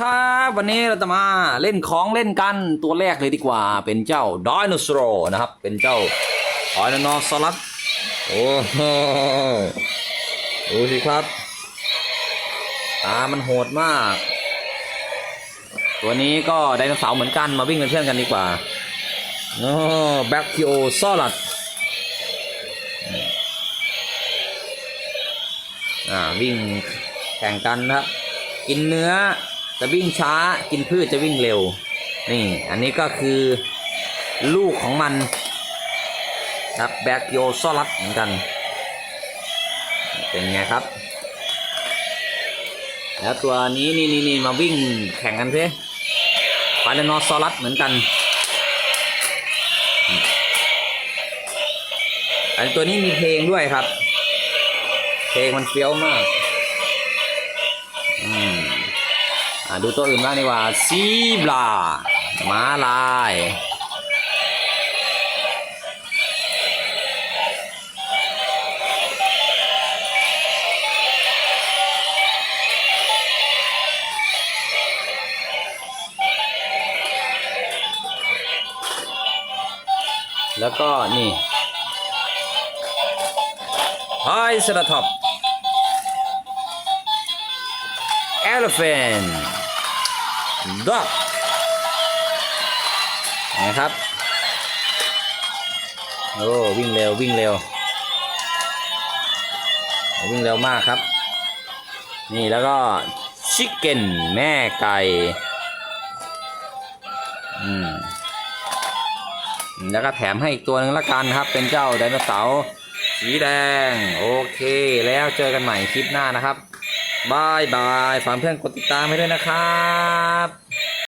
ครับวันนี้เราจะมาเล่นของเล่นกันตัวแรกเลยดีกว่า เป็นเจ้าดโนเสาร์นะครับ เป็นเจ้าด i โนซอรัสโอ้โหดูสิครับตามันโหดมาก ตัวนี้ก็ไดโนเสาร์เหมือนกันมาวิ่งเป็นเพื่อนกันดีกว่าโอ้แบคคิโอซอรัสอ่าวิ่งแข่งกันนะครับกินเนื้อ จะวิ่งช้ากินพืชจะวิ่งเร็ว นี่ อันนี้ก็คือลูกของมันครับแบคโยซอรัสเหมือนกัน เป็นไงครับ แล้วตัวนี้นี่นี่นี่มาวิ่งแข่งกันสิพารานอซอรัสเหมือนกัน อันตัวนี้มีเพลงด้วยครับ เพลงมันเฟี้ยวมาก ดูตัวอื่นบ้างดีกว่าซีบลาม้าลายแล้วก็นี่ไฮสระท็อปเอลเฟน elephant dog นะครับ โอ้วิ่งเร็ววิ่งเร็ว วิ่งเร็วมากครับ นี่แล้วก็ชิคเก้นแม่ไก่ อืม แล้วก็แถมให้อีกตัวหนึ่งละกันครับ เป็นเจ้าไดโนเสาร์สีแดง โอเค แล้วเจอกันใหม่คลิปหน้านะครับ บายบายฝากเพื่อนกดติดตามให้ด้วยนะครับ